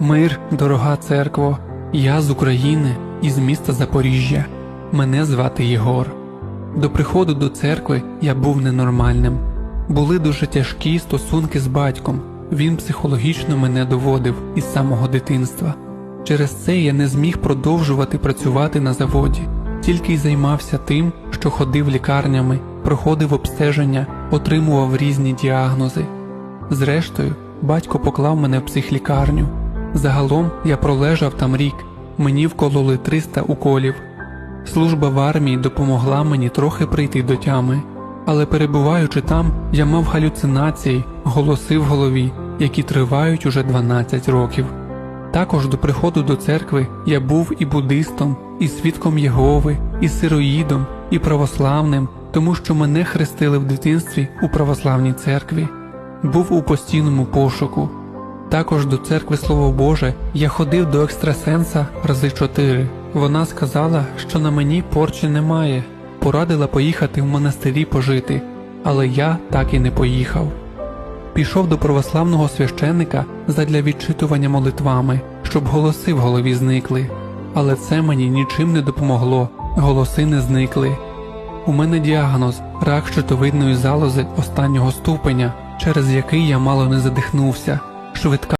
Мир, дорога церкво, я з України із міста Запоріжжя. Мене звати Єгор. До приходу до церкви я був ненормальним. Були дуже тяжкі стосунки з батьком. Він психологічно мене доводив із самого дитинства. Через це я не зміг продовжувати працювати на заводі, тільки й займався тим, що ходив лікарнями, проходив обстеження, отримував різні діагнози. Зрештою, батько поклав мене в психлікарню. Загалом я пролежав там рік, мені вкололи 300 уколів. Служба в армії допомогла мені трохи прийти до тями, але перебуваючи там, я мав галюцинації, голоси в голові, які тривають уже 12 років. Також до приходу до церкви я був і буддистом, і свідком Єгови, і сироїдом, і православним, тому що мене хрестили в дитинстві у православній церкві. Був у постійному пошуку. Також до церкви Слово Боже я ходив до екстрасенса рази чотири. Вона сказала, що на мені порчі немає, порадила поїхати в монастирі пожити, але я так і не поїхав. Пішов до православного священика задля відчитування молитвами, щоб голоси в голові зникли. Але це мені нічим не допомогло, голоси не зникли. У мене діагноз рак щитовидної залози останнього ступеня, через який я мало не задихнувся, швидка.